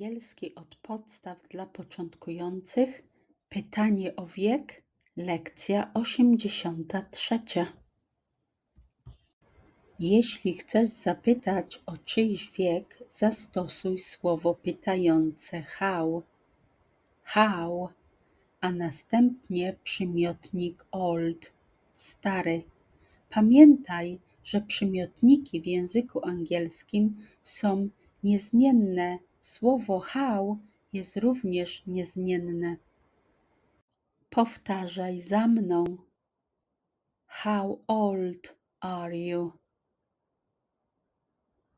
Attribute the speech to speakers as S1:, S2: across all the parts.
S1: Angielski od podstaw dla początkujących. Pytanie o wiek. Lekcja 83. Jeśli chcesz zapytać o czyjś wiek, zastosuj słowo pytające how. How, a następnie przymiotnik old, stary. Pamiętaj, że przymiotniki w języku angielskim są niezmienne. Słowo how jest również niezmienne. Powtarzaj za mną. How old are you?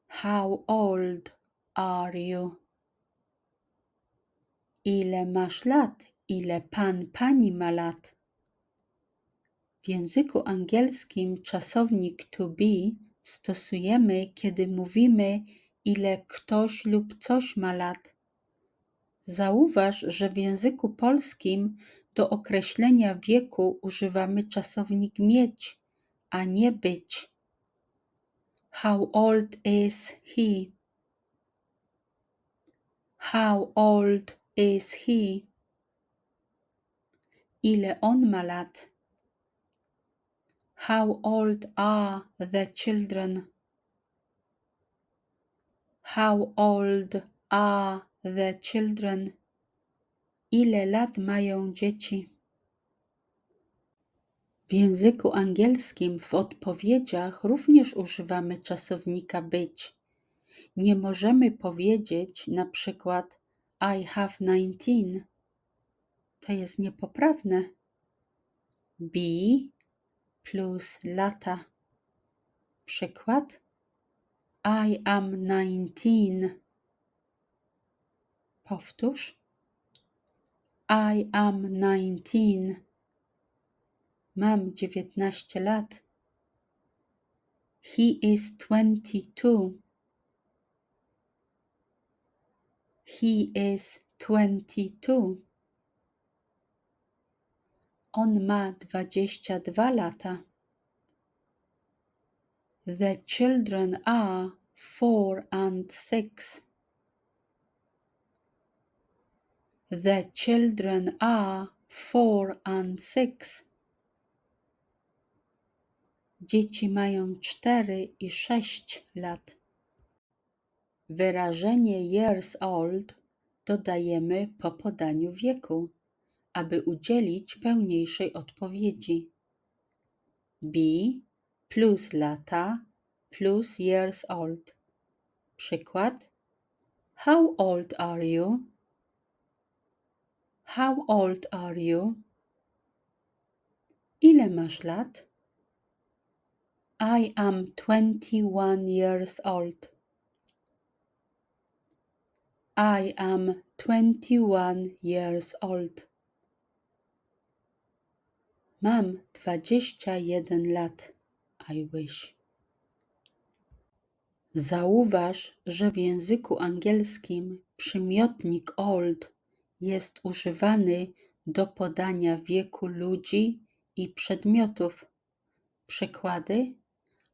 S1: How old are you? Ile masz lat? Ile pan, pani ma lat? W języku angielskim czasownik to be stosujemy, kiedy mówimy, ile ktoś lub coś ma lat. Zauważ, że w języku polskim do określenia wieku używamy czasownik mieć, a nie być. How old is he? How old is he? Ile on ma lat? How old are the children? How old are the children? Ile lat mają dzieci? W języku angielskim w odpowiedziach również używamy czasownika być. Nie możemy powiedzieć na przykład I have 19. To jest niepoprawne. Be plus lata. Przykład I am 19. Powtórz. I am 19. Mam 19 lat. He is 22. He is 22. On ma 22 lata. The children are four and six. The children are four and six. Dzieci mają cztery i sześć lat. Wyrażenie years old dodajemy po podaniu wieku, aby udzielić pełniejszej odpowiedzi. Be plus lata plus years old. Przykład. How old are you? How old are you? Ile masz lat? I am 21 years old. I am 21 years old. Mam 21 lat. I wish. Zauważ, że w języku angielskim przymiotnik old jest używany do podania wieku ludzi i przedmiotów. Przykłady: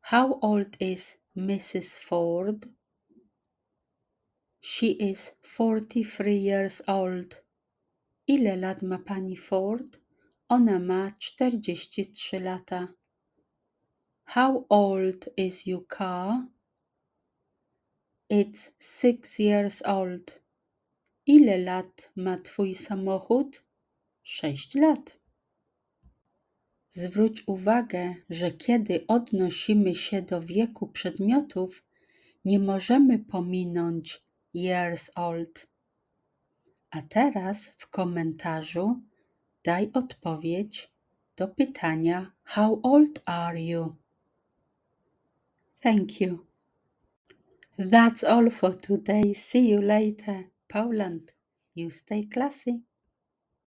S1: How old is Mrs. Ford? She is 43 years old. Ile lat ma pani Ford? Ona ma 43 lata. How old is your car? It's six years old. Ile lat ma twój samochód? Sześć lat. Zwróć uwagę, że kiedy odnosimy się do wieku przedmiotów, nie możemy pominąć years old. A teraz w komentarzu daj odpowiedź do pytania How old are you? Thank you. That's all for today. See you later. Poland, you stay classy.